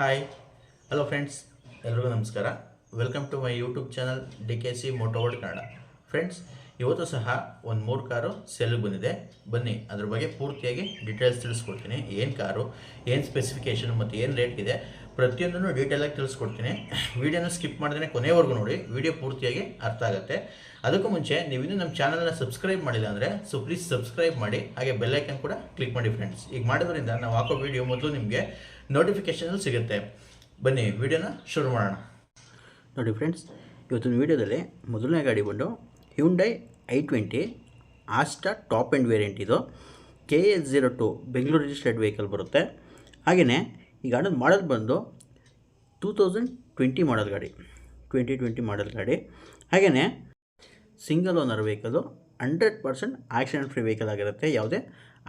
Hi hello friends ಎಲ್ರಿಗೂ ನಮಸ್ಕಾರ. Welcome to my YouTube channel D K C motoworld Kannada friends ಇವತ್ತು ಸಹ ಒಂದು ಮೂರು ಕಾರು ಸೆಲ್ಗೆ ಬಂದಿದೆ. ಬನ್ನಿ, ಅದ್ರ ಬಗ್ಗೆ ಪೂರ್ತಿಯಾಗಿ ಡೀಟೇಲ್ಸ್ ತಿಳಿಸ್ಕೊಡ್ತೀನಿ. ಏನು ಕಾರು, ಏನು ಸ್ಪೆಸಿಫಿಕೇಷನ್ ಮತ್ತು ಏನು ರೇಟ್ ಇದೆ. ಪ್ರತಿಯೊಂದನ್ನು ಡೀಟೇಲಾಗಿ ತಿಳಿಸ್ಕೊಡ್ತೀನಿ. ವೀಡಿಯೋನ ಸ್ಕಿಪ್ ಮಾಡಿದ್ರೆ ಕೊನೆವರೆಗೂ ನೋಡಿ, ವಿಡಿಯೋ ಪೂರ್ತಿಯಾಗಿ ಅರ್ಥ ಆಗುತ್ತೆ. ಅದಕ್ಕೂ ಮುಂಚೆ ನೀವು ಇನ್ನೂ ನಮ್ಮ ಚಾನಲ್ನ ಸಬ್ಸ್ಕ್ರೈಬ್ ಮಾಡಿಲ್ಲ ಅಂದರೆ ಸೊ ಪ್ಲೀಸ್ ಸಬ್ಸ್ಕ್ರೈಬ್ ಮಾಡಿ, ಹಾಗೆ ಬೆಲ್ಲೈಕನ್ ಕೂಡ ಕ್ಲಿಕ್ ಮಾಡಿ ಫ್ರೆಂಡ್ಸ್ ಈಗ ಮಾಡೋದ್ರಿಂದ ನಾವು ಹಾಕೋ ವಿಡಿಯೋ ಮೊದಲು ನಿಮಗೆ ನೋಟಿಫಿಕೇಷನ್ ಸಿಗುತ್ತೆ. ಬನ್ನಿ, ವಿಡಿಯೋನ ಶುರು ಮಾಡೋಣ. ನೋಡಿ ಫ್ರೆಂಡ್ಸ್ ಇವತ್ತಿನ ವಿಡಿಯೋದಲ್ಲಿ ಮೊದಲನೇ ಗಾಡಿ ಬಂದು Hyundai i twenty Asta top end variant ಇದು. K S zero two Bengaluru registered vehicle ಬರುತ್ತೆ. ಹಾಗೆಯೇ ಈ ಗಾಡಿ ಮಾಡಲ್ ಬಂದು ಟೂ ತೌಸಂಡ್ ಟ್ವೆಂಟಿ ಮಾಡಲ್ ಗಾಡಿ ಟ್ವೆಂಟಿ ಟ್ವೆಂಟಿ ಮಾಡಲ್ ಗಾಡಿ. ಹಾಗೆಯೇ single owner vehicle hundred percent accident free vehicle ಆಗಿರುತ್ತೆ, ಯಾವುದೇ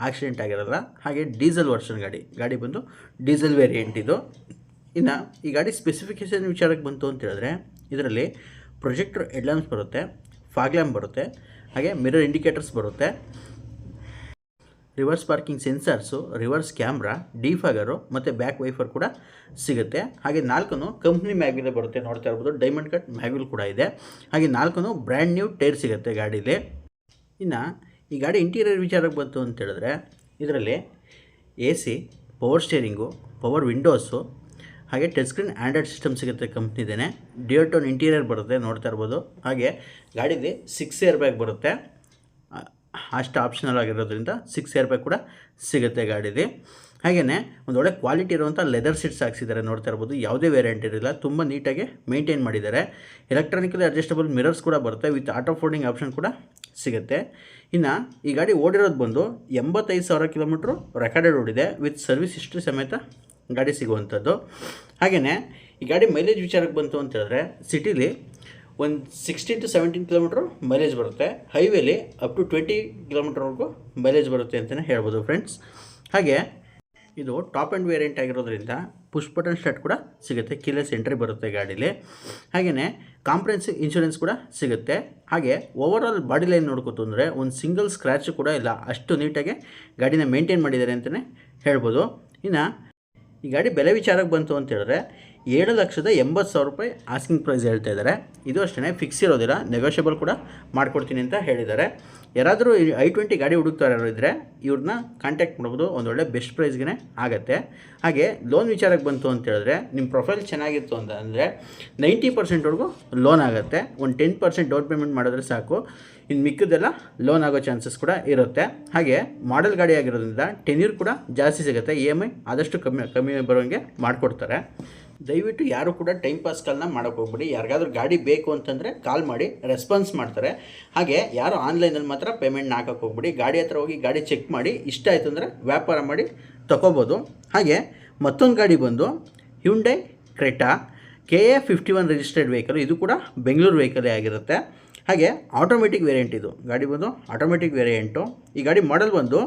ಆಕ್ಸಿಡೆಂಟ್ ಆಗಿರಲ್ಲ ಹಾಗೆ ಡೀಸೆಲ್ ವರ್ಷನ್ ಗಾಡಿ ಗಾಡಿ ಬಂದು ಡೀಸೆಲ್ ವೇರಿಯಂಟ್ ಇದು. ಇನ್ನು ಈ ಗಾಡಿ ಸ್ಪೆಸಿಫಿಕೇಷನ್ ವಿಚಾರಕ್ಕೆ ಬಂತು ಅಂತ ಹೇಳಿದ್ರೆ, ಇದರಲ್ಲಿ ಪ್ರೊಜೆಕ್ಟರ್ ಹೆಡ್ಲ್ಯಾಂಪ್ಸ್ ಬರುತ್ತೆ ಫಾಗ್ ಲ್ಯಾಂಪ್ ಬರುತ್ತೆ, ಹಾಗೆ ಮಿರರ್ ಇಂಡಿಕೇಟರ್ಸ್ ಬರುತ್ತೆ. Reverse parking sensors, reverse camera, defogger ಮತ್ತು ಬ್ಯಾಕ್ ವೈಫರ್ ಕೂಡ ಸಿಗುತ್ತೆ. ಹಾಗೆ ನಾಲ್ಕು ಕಂಪ್ನಿ ಮ್ಯಾಗ್ವಿಲ್ ಬರುತ್ತೆ ನೋಡ್ತಾ ಇರ್ಬೋದು. ಡೈಮಂಡ್ ಕಟ್ ಮ್ಯಾಗ್ವಿಲ್ ಕೂಡ ಇದೆ. ಹಾಗೆ ನಾಲ್ಕು ಬ್ರ್ಯಾಂಡ್ ನ್ಯೂ ಟೈರ್ ಸಿಗುತ್ತೆ ಗಾಡೀಲಿ. ಇನ್ನು ಈ ಗಾಡಿ ಇಂಟೀರಿಯರ್ ವಿಚಾರಕ್ಕೆ ಬಂತು ಅಂತ ಹೇಳಿದ್ರೆ, ಇದರಲ್ಲಿ A C, power steering, power windows, ಹಾಗೆ ಟಚ್ ಸ್ಕ್ರೀನ್ ಆ್ಯಂಡ್ರಾಯ್ಡ್ ಸಿಸ್ಟಮ್ ಸಿಗುತ್ತೆ ಕಂಪ್ನಿದೇನೆ. ಡಿಯೋಟೋನ್ ಇಂಟೀರಿಯರ್ ಬರುತ್ತೆ ನೋಡ್ತಾ ಇರ್ಬೋದು. ಹಾಗೆ ಗಾಡೀಲಿ ಸಿಕ್ಸ್ ಇಯರ್ ಬ್ಯಾಗ್ ಬರುತ್ತೆ. ಅಷ್ಟು ಆಪ್ಷನಲ್ ಆಗಿರೋದ್ರಿಂದ ಸಿಕ್ಸ್ ಇಯರ್ ಬ್ಯಾಗ್ ಕೂಡ ಸಿಗುತ್ತೆ ಗಾಡಿಲಿ ಹಾಗೆಯೇ ಒಂದು ಕ್ವಾಲಿಟಿ ಇರುವಂಥ ಲೆದರ್ ಸೀಟ್ಸ್ ಹಾಕ್ಸಿದ್ದಾರೆ ನೋಡ್ತಾ ಇರ್ಬೋದು. ಯಾವುದೇ ವೇರಿಯಂಟ್ ಇರಲಿಲ್ಲ ತುಂಬ ನೀಟಾಗಿ ಮೇಂಟೈನ್ ಮಾಡಿದ್ದಾರೆ ಎಲೆಕ್ಟ್ರಾನಿಕಲಿ ಅಡ್ಜಸ್ಟಬಲ್ ಮಿರರ್ಸ್ ಕೂಡ ಬರುತ್ತೆ ವಿತ್ ಆಟೋ ಫೋಲ್ಡಿಂಗ್ ಆಪ್ಷನ್ ಕೂಡ ಸಿಗುತ್ತೆ. ಇನ್ನು ಈ ಗಾಡಿ ಓಡಿರೋದು ಬಂದು ಎಂಬತ್ತೈದು ಸಾವಿರ ಕಿಲೋಮೀಟ್ರು ರೆಕಾರ್ಡೆಡ್ ಓಡಿದೆ ವಿತ್ ಸರ್ವಿಸ್ ಹಿಸ್ಟ್ರಿ ಸಮೇತ ಗಾಡಿ ಸಿಗುವಂಥದ್ದು ಹಾಗೆಯೇ ಈ ಗಾಡಿ ಮೈಲೇಜ್ ವಿಚಾರಕ್ಕೆ ಬಂತು ಅಂತ ಹೇಳಿದ್ರೆ ಸಿಟಿಲಿ ಒಂದು sixteen to seventeen kilometre mileage ಬರುತ್ತೆ. ಹೈವೇಲಿ ಅಪ್ ಟು ಟ್ವೆಂಟಿ ಕಿಲೋಮೀಟ್ರ್ವರೆಗೂ ಮೈಲೇಜ್ ಬರುತ್ತೆ ಅಂತಲೇ ಹೇಳ್ಬೋದು ಫ್ರೆಂಡ್ಸ್ ಹಾಗೆ ಇದು ಟಾಪ್ ಆ್ಯಂಡ್ ವೇರಿಯಂಟ್ ಆಗಿರೋದ್ರಿಂದ ಪುಷ್ ಬಟನ್ ಸ್ಟಾರ್ಟ್ ಕೂಡ ಸಿಗುತ್ತೆ. ಕಿಲೆಸ್ ಎಂಟ್ರಿ ಬರುತ್ತೆ ಗಾಡೀಲಿ. ಹಾಗೆಯೇ ಕಾಂಪ್ರೆನ್ಸಿವ್ ಇನ್ಶೂರೆನ್ಸ್ ಕೂಡ ಸಿಗುತ್ತೆ. ಹಾಗೆ ಓವರಾಲ್ ಬಾಡಿ ಲೈನ್ ನೋಡ್ಕೊತು ಅಂದರೆ ಒಂದು ಸಿಂಗಲ್ ಸ್ಕ್ರ್ಯಾಚು ಕೂಡ ಇಲ್ಲ. ಅಷ್ಟು ನೀಟಾಗಿ ಗಾಡಿನ ಮೇಂಟೈನ್ ಮಾಡಿದ್ದಾರೆ ಅಂತಲೇ ಹೇಳ್ಬೋದು. ಇನ್ನು ಈ ಗಾಡಿ ಬೆಲೆ ವಿಚಾರಕ್ಕೆ ಬಂತು ಅಂತ ಹೇಳಿದ್ರೆ ಏಳು ಲಕ್ಷದ ಎಂಬತ್ತು ಸಾವಿರ ರೂಪಾಯಿ ಆಸ್ಕಿಂಗ್ ಪ್ರೈಸ್ ಹೇಳ್ತಾ ಇದ್ದಾರೆ. ಇದು ಅಷ್ಟೇ ಫಿಕ್ಸ್ ಇರೋದಿಲ್ಲ ನೆಗೋಷಿಯಬಲ್ ಕೂಡ ಮಾಡ್ಕೊಡ್ತೀನಿ ಅಂತ ಹೇಳಿದ್ದಾರೆ. ಯಾರಾದರೂ ಐ ಟ್ವೆಂಟಿ ಗಾಡಿ ಹುಡುಕ್ತಾರೋ ಇದ್ದರೆ ಇವ್ರನ್ನ ಕಾಂಟ್ಯಾಕ್ಟ್ ಮಾಡ್ಬೋದು ಒಂದೊಳ್ಳೆ ಬೆಸ್ಟ್ ಪ್ರೈಸ್ಗೆ ಆಗುತ್ತೆ. ಹಾಗೆ ಲೋನ್ ವಿಚಾರಕ್ಕೆ ಬಂತು ಅಂತ ಹೇಳಿದ್ರೆ ನಿಮ್ಮ ಪ್ರೊಫೈಲ್ ಚೆನ್ನಾಗಿತ್ತು ಅಂತ ಅಂದರೆ ನೈಂಟಿ ಪರ್ಸೆಂಟ್ವರೆಗೂ ಲೋನ್ ಆಗುತ್ತೆ. ಒಂದು ಟೆನ್ ಪರ್ಸೆಂಟ್ ಡೌನ್ ಪೇಮೆಂಟ್ ಮಾಡಿದ್ರೆ ಸಾಕು. ಇನ್ನು ಮಿಕ್ಕದೆಲ್ಲ ಲೋನ್ ಆಗೋ ಚಾನ್ಸಸ್ ಕೂಡ ಇರುತ್ತೆ. ಹಾಗೆ ಮಾಡೆಲ್ ಗಾಡಿ ಆಗಿರೋದ್ರಿಂದ ಟೆನ್ಯೂರ್ ಕೂಡ ಜಾಸ್ತಿ ಸಿಗುತ್ತೆ. ಇ ಐ ಆದಷ್ಟು ಕಮ್ಮಿ ಕಮ್ಮಿ ಬರೋಂಗೆ ಮಾಡಿಕೊಡ್ತಾರೆ. ದಯವಿಟ್ಟು ಯಾರು ಕೂಡ ಟೈಮ್ ಪಾಸ್ ಕಾಲ್ನ ಮಾಡೋಕೆ ಹೋಗ್ಬಿಡಿ. ಯಾರಿಗಾದ್ರೂ ಗಾಡಿ ಬೇಕು ಅಂತಂದರೆ ಕಾಲ್ ಮಾಡಿ ರೆಸ್ಪಾನ್ಸ್ ಮಾಡ್ತಾರೆ. ಹಾಗೆ ಯಾರು ಆನ್ಲೈನಲ್ಲಿ ಮಾತ್ರ ಪೇಮೆಂಟ್ನ ಹಾಕೋಕೆ ಹೋಗ್ಬಿಡಿ. ಗಾಡಿ ಹತ್ರ ಹೋಗಿ ಗಾಡಿ ಚೆಕ್ ಮಾಡಿ, ಇಷ್ಟ ಆಯಿತು ಅಂದರೆ ವ್ಯಾಪಾರ ಮಾಡಿ ತಗೋಬೋದು. ಹಾಗೆ ಮತ್ತೊಂದು ಗಾಡಿ ಬಂದು Hyundai Creta K A fifty one registered vehicle ಇದು ಕೂಡ ಬೆಂಗಳೂರು ವೆಹಿಕಲೇ ಆಗಿರುತ್ತೆ. ಹಾಗೆ ಆಟೋಮೆಟಿಕ್ ವೇರಿಯಂಟ್ ಇದು. ಗಾಡಿ ಬಂದು ಆಟೋಮೆಟಿಕ್ ವೇರಿಯಂಟು ಈ ಗಾಡಿ ಮಾಡೆಲ್ ಬಂದು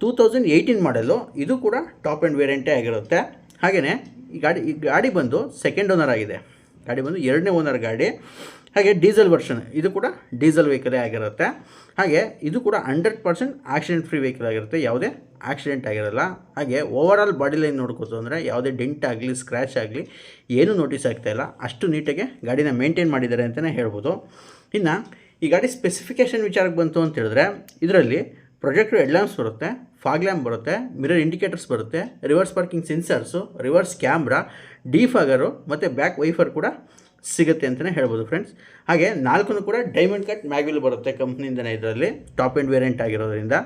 ಟೂ ತೌಸಂಡ್ ಏಯ್ಟೀನ್ ಮಾಡೆಲು ಇದು ಕೂಡ ಟಾಪ್ ಆ್ಯಂಡ್ ವೇರಿಯಂಟೇ ಆಗಿರುತ್ತೆ. ಹಾಗೆಯೇ ಈ ಗಾಡಿ ಈ ಗಾಡಿ ಬಂದು ಸೆಕೆಂಡ್ ಓನರ್ ಆಗಿದೆ. ಗಾಡಿ ಬಂದು ಎರಡನೇ ಓನರ್ ಗಾಡಿ. ಹಾಗೆ ಡೀಸೆಲ್ ವರ್ಷನ್ ಇದು ಕೂಡ ಡೀಸೆಲ್ ವೆಹಿಕಲೇ ಆಗಿರುತ್ತೆ. ಹಾಗೆ ಇದು ಕೂಡ hundred percent accident free vehicle ಆಗಿರುತ್ತೆ. ಯಾವುದೇ ಆಕ್ಸಿಡೆಂಟ್ ಆಗಿರಲ್ಲ. ಹಾಗೆ ಓವರ್ ಆಲ್ ಬಾಡಿ ಲೈನ್ ನೋಡ್ಕೋತು ಅಂದರೆ ಯಾವುದೇ ಡೆಂಟ್ ಆಗಲಿ ಸ್ಕ್ರ್ಯಾಚ್ ಆಗಲಿ ಏನೂ ನೋಟಿಸ್ ಆಗ್ತಾ ಇಲ್ಲ. ಅಷ್ಟು ನೀಟಾಗಿ ಗಾಡಿನ ಮೇಂಟೈನ್ ಮಾಡಿದ್ದಾರೆ ಅಂತಲೇ ಹೇಳ್ಬೋದು. ಇನ್ನು ಈ ಗಾಡಿ ಸ್ಪೆಸಿಫಿಕೇಷನ್ ವಿಚಾರಕ್ಕೆ ಬಂತು ಅಂತ ಹೇಳಿದ್ರೆ, ಇದರಲ್ಲಿ ಪ್ರೊಜೆಕ್ಟರ್ ಹೆಡ್ಲ್ಯಾಂಪ್ಸ್ ಬರುತ್ತೆ, ಫಾಗ್ ಲ್ಯಾಂಪ್ ಬರುತ್ತೆ, ಮಿರರ್ ಇಂಡಿಕೇಟರ್ಸ್ ಬರುತ್ತೆ, reverse parking sensors, reverse camera, defogger ಮತ್ತು ಬ್ಯಾಕ್ ವೈಫರ್ ಕೂಡ ಸಿಗುತ್ತೆ ಅಂತಲೇ ಹೇಳ್ಬೋದು ಫ್ರೆಂಡ್ಸ್. ಹಾಗೆ ನಾಲ್ಕು ಕೂಡ ಡೈಮಂಡ್ ಕಟ್ ಮ್ಯಾಗ್ವಿಲ್ ಬರುತ್ತೆ ಕಂಪ್ನಿಯಿಂದನೇ ಇದರಲ್ಲಿ, ಟಾಪ್ ಎಂಡ್ ವೇರಿಯಂಟ್ ಆಗಿರೋದ್ರಿಂದ.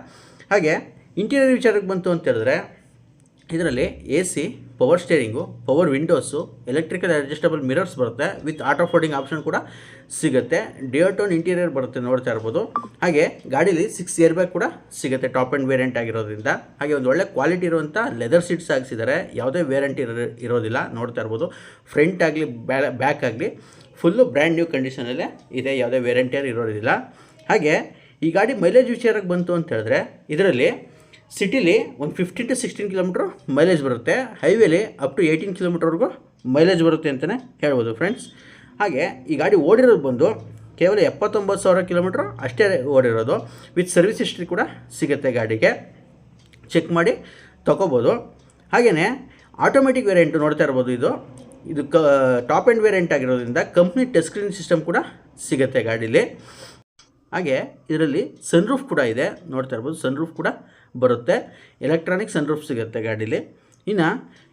ಹಾಗೆ ಇಂಟೀರಿಯರ್ ವಿಚಾರಕ್ಕೆ ಬಂತು ಅಂತ ಹೇಳಿದ್ರೆ ಇದರಲ್ಲಿ A C power steering power windows electrical adjustable mirrors ಬರುತ್ತೆ. ವಿತ್ ಆಟೋ ಫೋಲ್ಡಿಂಗ್ ಆಪ್ಷನ್ ಕೂಡ ಸಿಗುತ್ತೆ. ಡಿಯೋಟೋನ್ ಇಂಟೀರಿಯರ್ ಬರುತ್ತೆ ನೋಡ್ತಾ ಇರ್ಬೋದು. ಹಾಗೆ ಗಾಡೀಲಿ ಸಿಕ್ಸ್ ಇಯರ್ ಬ್ಯಾಗ್ ಕೂಡ ಸಿಗುತ್ತೆ ಟಾಪ್ ಆ್ಯಂಡ್ ವೇರಿಯಂಟ್ ಆಗಿರೋದ್ರಿಂದ. ಹಾಗೆ ಒಂದು ಒಳ್ಳೆ ಕ್ವಾಲಿಟಿ ಇರುವಂಥ ಲೆದರ್ ಸೀಟ್ಸ್ ಹಾಕ್ಸಿದ್ದಾರೆ ಯಾವುದೇ ವೇರಂಟಿ ಇರೋ, ಇರೋದಿಲ್ಲ, ನೋಡ್ತಾ ಇರ್ಬೋದು. ಫ್ರಂಟ್ ಆಗಲಿ ಬ್ಯಾಕ್ ಆಗಲಿ ಫುಲ್ಲು ಬ್ರ್ಯಾಂಡ್ ನ್ಯೂ ಕಂಡೀಷನಲ್ಲೇ ಇದೆ, ಯಾವುದೇ ವೇರಂಟಿಯರ್ ಇರೋದಿಲ್ಲ. ಹಾಗೆ ಈ ಗಾಡಿ ಮೈಲೇಜ್ ವಿಚಾರಕ್ಕೆ ಬಂತು ಅಂತ ಹೇಳಿದ್ರೆ, ಇದರಲ್ಲಿ ಸಿಟಿಲಿ ಒಂದು fifteen to sixteen kilometre mileage ಬರುತ್ತೆ. ಹೈವೇಲಿ ಅಪ್ ಟು ಏಯ್ಟೀನ್ ಕಿಲೋಮೀಟ್ರ್ವರೆಗೂ ಮೈಲೇಜ್ ಬರುತ್ತೆ ಅಂತಲೇ ಹೇಳ್ಬೋದು ಫ್ರೆಂಡ್ಸ್ ಹಾಗೆ ಈ ಗಾಡಿ ಓಡಿರೋದು ಬಂದು ಕೇವಲ ಎಪ್ಪತ್ತೊಂಬತ್ತು ಸಾವಿರ ಕಿಲೋಮೀಟ್ರ್ ಅಷ್ಟೇ ಓಡಿರೋದು. ವಿತ್ ಸರ್ವಿಸ್ ಹಿಸ್ಟ್ರಿ ಕೂಡ ಸಿಗುತ್ತೆ ಗಾಡಿಗೆ. ಚೆಕ್ ಮಾಡಿ ತಗೋಬೋದು. ಹಾಗೆಯೇ ಆಟೋಮೆಟಿಕ್ ವೇರಿಯಂಟು ನೋಡ್ತಾ ಇರ್ಬೋದು ಇದು. ಇದು ಕ ಟಾಪ್ ಆ್ಯಂಡ್ ವೇರಿಯಂಟ್ ಆಗಿರೋದ್ರಿಂದ ಕಂಪ್ನಿ ಟಚ್ ಸ್ಕ್ರೀನ್ ಸಿಸ್ಟಮ್ ಕೂಡ ಸಿಗುತ್ತೆ ಗಾಡೀಲಿ. ಹಾಗೆ ಇದರಲ್ಲಿ ಸನ್ರೂಫ್ ಕೂಡ ಇದೆ. ನೋಡ್ತಾ ಇರ್ಬೋದು ಸನ್ರೂಫ್ ಕೂಡ ಬರುತ್ತೆ. ಎಲೆಕ್ಟ್ರಾನಿಕ್ ಸನ್ರೂಫ್ ಸಿಗುತ್ತೆ ಗಾಡೀಲಿ. ಇನ್ನು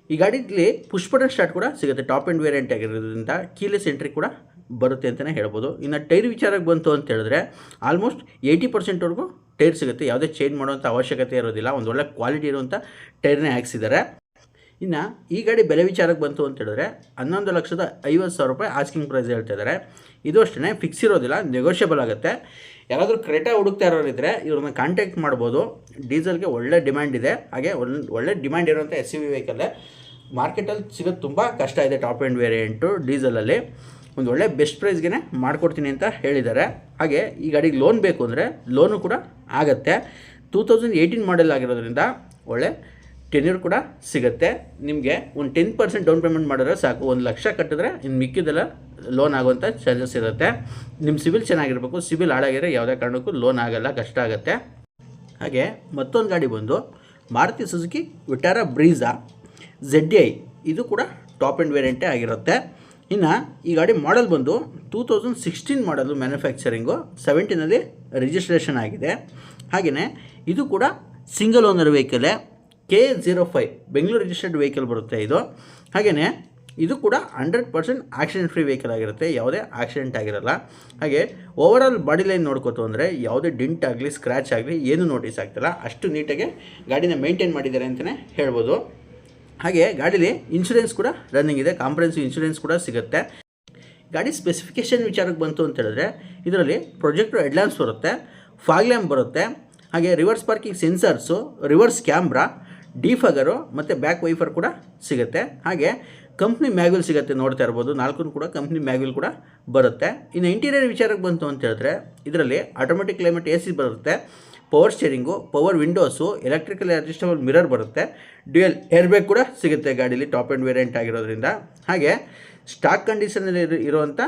ಈ ಗಾಡಿಲಿ ಪುಷ್ ಸ್ಟಾರ್ಟ್ ಕೂಡ ಸಿಗುತ್ತೆ. ಟಾಪ್ ಆ್ಯಂಡ್ ವೇರಿಯಂಟ್ ಆಗಿರೋದ್ರಿಂದ ಕೀಲೆಸ್ ಎಂಟ್ರಿ ಕೂಡ ಬರುತ್ತೆ ಅಂತಲೇ ಹೇಳ್ಬೋದು. ಇನ್ನು ಟೈರ್ ವಿಚಾರಕ್ಕೆ ಬಂತು ಅಂತ ಹೇಳಿದ್ರೆ ಆಲ್ಮೋಸ್ಟ್ ಏಯ್ಟಿ ಪರ್ಸೆಂಟ್ವರೆಗೂ ಟೈರ್ ಸಿಗುತ್ತೆ. ಯಾವುದೇ ಚೇಂಜ್ ಮಾಡುವಂಥ ಅವಶ್ಯಕತೆ ಇರೋದಿಲ್ಲ. ಒಂದು ಒಳ್ಳೆ ಕ್ವಾಲಿಟಿ ಇರುವಂಥ ಟೈರ್ನೇ ಹಾಕ್ಸಿದ್ದಾರೆ. ಇನ್ನು ಈ ಗಾಡಿ ಬೆಲೆ ವಿಚಾರಕ್ಕೆ ಬಂತು ಅಂತ ಹೇಳಿದ್ರೆ ಹನ್ನೊಂದು ಲಕ್ಷದ ಐವತ್ತು ಸಾವಿರ ರೂಪಾಯಿ ಆಸ್ಕಿಂಗ್ ಪ್ರೈಸ್ ಹೇಳ್ತಾ ಇದ್ದಾರೆ. ಇದು ಅಷ್ಟೇ ಫಿಕ್ಸ್ ಇರೋದಿಲ್ಲ ನೆಗೋಷಿಯಬಲ್ ಆಗುತ್ತೆ. ಯಾರಾದರೂ ಕ್ರೇಟಾ ಹುಡುಕ್ತಾ ಇರೋರಿದ್ದರೆ ಇವ್ರನ್ನ ಕಾಂಟ್ಯಾಕ್ಟ್ ಮಾಡ್ಬೋದು. ಡೀಸೆಲ್ಗೆ ಒಳ್ಳೆ ಡಿಮ್ಯಾಂಡ್ ಇದೆ. ಹಾಗೆ ಒಳ್ಳೆ ಡಿಮ್ಯಾಂಡ್ ಇರೋಂಥ ಎಸ್ ಸಿ ವಿ ವೆಹಿಕಲ್ಲೇ ಮಾರ್ಕೆಟಲ್ಲಿ ಸಿಗೋದು ತುಂಬ ಕಷ್ಟ ಇದೆ ಟಾಪ್ ಆ್ಯಂಡ್ ವೇರಿಯಂಟು ಡೀಸೆಲಲ್ಲಿ. ಒಂದು ಒಳ್ಳೆ ಬೆಸ್ಟ್ ಪ್ರೈಸ್ಗೆ ಮಾಡಿಕೊಡ್ತೀನಿ ಅಂತ ಹೇಳಿದ್ದಾರೆ. ಹಾಗೆ ಈ ಗಾಡಿಗೆ ಲೋನ್ ಬೇಕು ಅಂದರೆ ಲೋನು ಕೂಡ ಆಗುತ್ತೆ. ಟೂ ತೌಸಂಡ್ ಏಯ್ಟೀನ್ ಮಾಡೆಲ್ ಆಗಿರೋದ್ರಿಂದ ಒಳ್ಳೆ ಟೆನ್ಯೂರ್ ಕೂಡ ಸಿಗುತ್ತೆ. ನಿಮಗೆ ಒಂದು ಟೆನ್ ಪರ್ಸೆಂಟ್ ಡೌನ್ ಪೇಮೆಂಟ್ ಮಾಡಿದ್ರೆ ಸಾಕು. ಒಂದು ಲಕ್ಷ ಕಟ್ಟಿದ್ರೆ ಇನ್ನು ಮಿಕ್ಕಿದೆಲ್ಲ ಲೋನ್ ಆಗುವಂಥ ಚಾರ್ಜಸ್ ಇರುತ್ತೆ. ನಿಮ್ಮ ಸಿವಿಲ್ ಚೆನ್ನಾಗಿರಬೇಕು. ಸಿವಿಲ್ ಹಾಳಾಗಿದ್ರೆ ಯಾವುದೇ ಕಾರಣಕ್ಕೂ ಲೋನ್ ಆಗೋಲ್ಲ, ಕಷ್ಟ ಆಗುತ್ತೆ. ಹಾಗೆ ಮತ್ತೊಂದು ಗಾಡಿ ಬಂದು Maruti Suzuki Vitara Brezza Z I ಇದು ಕೂಡ ಟಾಪ್ ಆ್ಯಂಡ್ ವೇರಿಯಂಟೇ ಆಗಿರುತ್ತೆ. ಇನ್ನು ಈ ಗಾಡಿ ಮಾಡೆಲ್ ಬಂದು ಟೂ ತೌಸಂಡ್ ಸಿಕ್ಸ್ಟೀನ್ ಮಾಡಲು ಮ್ಯಾನುಫ್ಯಾಕ್ಚರಿಂಗು ಸೆವೆಂಟೀನಲ್ಲಿ ರಿಜಿಸ್ಟ್ರೇಷನ್ ಆಗಿದೆ. ಹಾಗೆಯೇ ಇದು ಕೂಡ single owner ವೆಹಿಕಲೇ K zero five Bengaluru registered vehicle ಬರುತ್ತೆ ಇದು. ಹಾಗೆಯೇ ಇದು ಕೂಡ hundred percent accident free vehicle ಆಗಿರುತ್ತೆ, ಯಾವುದೇ ಆಕ್ಸಿಡೆಂಟ್ ಆಗಿರಲ್ಲ. ಹಾಗೆ ಓವರಾಲ್ ಬಾಡಿ ಲೈನ್ ನೋಡ್ಕೋತು ಅಂದರೆ ಯಾವುದೇ ಡಿಂಟ್ ಆಗಲಿ ಸ್ಕ್ರ್ಯಾಚ್ ಆಗಲಿ, ಏನೂ ನೋಟಿಸ್ ಆಗ್ತಿಲ್ಲ. ಅಷ್ಟು ನೀಟಾಗಿ ಗಾಡಿನ ಮೇಂಟೈನ್ ಮಾಡಿದ್ದಾರೆ ಅಂತಲೇ ಹೇಳ್ಬೋದು. ಹಾಗೆ, ಗಾಡೀಲಿ ಇನ್ಶೂರೆನ್ಸ್ ಕೂಡ ರನ್ನಿಂಗ್ ಇದೆ ಕಾಂಪ್ರೆನ್ಸಿವ್ ಇನ್ಶೂರೆನ್ಸ್ ಕೂಡ ಸಿಗುತ್ತೆ. ಗಾಡಿ ಸ್ಪೆಸಿಫಿಕೇಷನ್ ವಿಚಾರಕ್ಕೆ ಬಂತು ಅಂತ ಹೇಳಿದ್ರೆ, ಇದರಲ್ಲಿ ಪ್ರೊಜೆಕ್ಟರ್ ಹೆಡ್ಲ್ಯಾಂಪ್ಸ್ ಬರುತ್ತೆ ಫಾಗ್ ಲ್ಯಾಂಪ್ ಬರುತ್ತೆ, ಹಾಗೆ reverse parking sensors reverse camera defogger ಮತ್ತು ಬ್ಯಾಕ್ ವೈಫರ್ ಕೂಡ ಸಿಗುತ್ತೆ. ಹಾಗೆ ಕಂಪ್ನಿ ಮ್ಯಾಗ್ವಿಲ್ ಸಿಗುತ್ತೆ ನೋಡ್ತಾ ಇರ್ಬೋದು. ನಾಲ್ಕು ಕೂಡ ಕಂಪ್ನಿ ಮ್ಯಾಗ್ವಿಲ್ ಕೂಡ ಬರುತ್ತೆ. ಇನ್ನು ಇಂಟೀರಿಯರ್ ವಿಚಾರಕ್ಕೆ ಬಂತು ಅಂತ ಹೇಳಿದ್ರೆ ಇದರಲ್ಲಿ ಆಟೋಮೆಟಿಕ್ ಕ್ಲೈಮೇಟ್ ಎ ಸಿ ಬರುತ್ತೆ. Power steering power windows electrical adjustable mirror ಬರುತ್ತೆ. ಡ್ಯೂಯಲ್ ಏರ್ಬ್ಯಾಗ್ ಕೂಡ ಸಿಗುತ್ತೆ ಗಾಡೀಲಿ ಟಾಪ್ ಆ್ಯಂಡ್ ವೇರಿಯಂಟ್ ಆಗಿರೋದ್ರಿಂದ. ಹಾಗೆ ಸ್ಟಾಕ್ ಕಂಡೀಷನಲ್ಲಿ ಇರುವಂಥ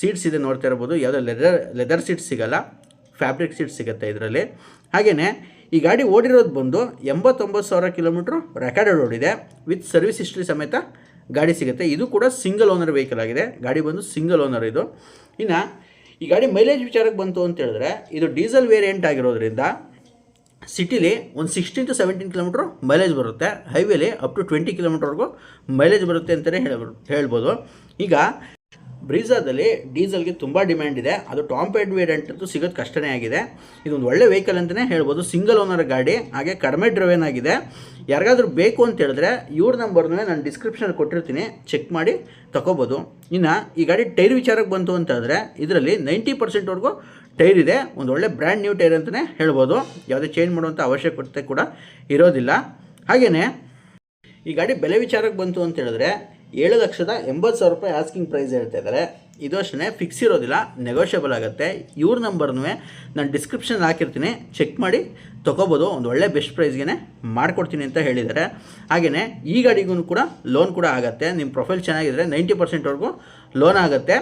ಸೀಟ್ಸ್ ಇದೆ ನೋಡ್ತಾ ಇರ್ಬೋದು. ಯಾವುದೋ ಲೆದರ್ ಲೆದರ್ ಸೀಟ್ ಸಿಗಲ್ಲ. ಫ್ಯಾಬ್ರಿಕ್ ಸೀಟ್ ಸಿಗುತ್ತೆ ಇದರಲ್ಲಿ. ಹಾಗೆಯೇ ಈ ಗಾಡಿ ಓಡಿರೋದು ಬಂದು ಎಂಬತ್ತೊಂಬತ್ತು ಸಾವಿರ ಕಿಲೋಮೀಟ್ರ್ ರೆಕಾರ್ಡೆಡ್ ಓಡಿದೆ. ವಿತ್ ಸರ್ವಿಸ್ ಹಿಸ್ಟ್ರಿ ಸಮೇತ ಗಾಡಿ ಸಿಗುತ್ತೆ. ಇದು ಕೂಡ ಸಿಂಗಲ್ ಓನರ್ ವೆಹಿಕಲ್ ಆಗಿದೆ. ಗಾಡಿ ಬಂದು ಸಿಂಗಲ್ ಓನರ್ ಇದು. ಇನ್ನು ಈ ಗಾಡಿ ಮೈಲೇಜ್ ವಿಚಾರಕ್ಕೆ ಬಂತು ಅಂತ ಹೇಳಿದ್ರೆ, ಇದು ಡೀಸೆಲ್ ವೇರಿಯಂಟ್ ಆಗಿರೋದ್ರಿಂದ ಸಿಟಿಲಿ ಒಂದು sixteen to seventeen kilometre mileage ಬರುತ್ತೆ. ಹೈವೇಲಿ ಅಪ್ ಟು ಟ್ವೆಂಟಿ ಕಿಲೋಮೀಟರ್ವರೆಗೂ ಮೈಲೇಜ್ ಬರುತ್ತೆ ಅಂತಲೇ ಹೇಳ್ಬೋದು. ಈಗ ಬ್ರೀಝಾದಲ್ಲಿ ಡೀಸೆಲ್ಗೆ ತುಂಬ ಡಿಮ್ಯಾಂಡ್ ಇದೆ. ಅದು ಟಾಂಪ್ ಆ್ಯಂಡ್ ವೇರಿಯಂಟ್ ಅಂತೂ ಸಿಗೋದು ಕಷ್ಟನೇ ಆಗಿದೆ. ಇದೊಂದು ಒಳ್ಳೆ ವೆಹಿಕಲ್ ಅಂತಲೇ ಹೇಳ್ಬೋದು. ಸಿಂಗಲ್ ಓನರ್ ಗಾಡಿ, ಹಾಗೆ ಕಡಿಮೆ ಡ್ರೈವೇನ್ ಆಗಿದೆ. ಯಾರಿಗಾದ್ರೂ ಬೇಕು ಅಂತ ಹೇಳಿದ್ರೆ ಇವ್ರ ನಂಬರ್ನೇ ನಾನು ಡಿಸ್ಕ್ರಿಪ್ಷನಲ್ಲಿ ಕೊಟ್ಟಿರ್ತೀನಿ. ಚೆಕ್ ಮಾಡಿ ತಗೋಬೋದು. ಇನ್ನು ಈ ಗಾಡಿ ಟೈರ್ ವಿಚಾರಕ್ಕೆ ಬಂತು ಅಂತ ಇದರಲ್ಲಿ ನೈಂಟಿ ಪರ್ಸೆಂಟ್ವರೆಗೂ ಟೈರ್ ಇದೆ. ಒಂದು ಒಳ್ಳೆ ಬ್ರ್ಯಾಂಡ್ ನ್ಯೂ ಟೈರ್ ಅಂತಲೇ ಹೇಳ್ಬೋದು. ಯಾವುದೇ ಚೇಂಜ್ ಮಾಡುವಂಥ ಅವಶ್ಯಕತೆ ಕೂಡ ಇರೋದಿಲ್ಲ. ಹಾಗೆಯೇ ಈ ಗಾಡಿ ಬೆಲೆ ವಿಚಾರಕ್ಕೆ ಬಂತು ಅಂತ ಹೇಳಿದ್ರೆ ಏಳು ಲಕ್ಷದ ಎಂಬತ್ತು ಸಾವಿರ ರೂಪಾಯಿ ಆಸ್ಕಿಂಗ್ ಪ್ರೈಸ್ ಹೇಳ್ತಾ ಇದ್ದಾರೆ. ಇದು ಅಷ್ಟೇ ಫಿಕ್ಸ್ ಇರೋದಿಲ್ಲ ನೆಗೋಷಿಯಬಲ್ ಆಗುತ್ತೆ. ಇವ್ರ ನಂಬರ್ನೂ ನಾನು ಡಿಸ್ಕ್ರಿಪ್ಷನ್ ಹಾಕಿರ್ತೀನಿ ಚೆಕ್ ಮಾಡಿ, ತೊಗೋಬೋದು, ಒಂದು ಒಳ್ಳೆ ಬೆಸ್ಟ್ ಪ್ರೈಸ್ಗೆ ಮಾಡಿಕೊಡ್ತೀನಿ ಅಂತ ಹೇಳಿದ್ದಾರೆ. ಹಾಗೆಯೇ ಈ ಗಾಡಿಗೂ ಕೂಡ ಲೋನ್ ಕೂಡ ಆಗುತ್ತೆ. ನಿಮ್ಮ ಪ್ರೊಫೈಲ್ ಚೆನ್ನಾಗಿದ್ದರೆ ನೈಂಟಿ ಪರ್ಸೆಂಟ್ವರೆಗೂ ಲೋನ್ ಆಗುತ್ತೆ.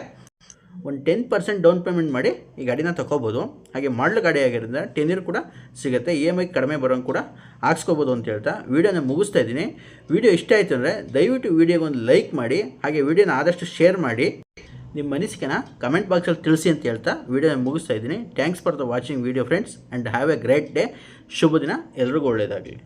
ಒಂದು ಟೆನ್ ಪರ್ಸೆಂಟ್ ಡೌನ್ ಪೇಮೆಂಟ್ ಮಾಡಿ ಈ ಗಾಡಿನ ತೊಗೋಬೋದು. ಹಾಗೆ ಮಾಡಲು ಗಾಡಿ ಆಗಿರೋದ್ರಿಂದ ಟೆನ್ ಇಯರ್ ಕೂಡ ಸಿಗುತ್ತೆ. ಇ ಎಂ ಐ ಕಡಿಮೆ ಬರೋಂಗೆ ಕೂಡ ಹಾಕ್ಸ್ಕೋಬೋದು ಅಂತ ಹೇಳ್ತಾ ವೀಡಿಯೋನ ಮುಗಿಸ್ತಾ ಇದ್ದೀನಿ. ವೀಡಿಯೋ ಇಷ್ಟ ಆಯಿತು ಅಂದರೆ ದಯವಿಟ್ಟು ವೀಡಿಯೋಗೆ ಒಂದು ಲೈಕ್ ಮಾಡಿ, ಹಾಗೆ ವೀಡಿಯೋನ ಆದಷ್ಟು ಶೇರ್ ಮಾಡಿ. ನಿಮ್ಮ ಅನಿಸಿಕೆನ ಕಮೆಂಟ್ ಬಾಕ್ಸಲ್ಲಿ ತಿಳಿಸಿ ಅಂತ ಹೇಳ್ತಾ ವೀಡಿಯೋನ ಮುಗಿಸ್ತಾ ಇದ್ದೀನಿ. Thanks for the watching video friends and have a great day ಶುಭ ದಿನ. ಎಲ್ರಿಗೂ ಒಳ್ಳೆಯದಾಗಲಿ.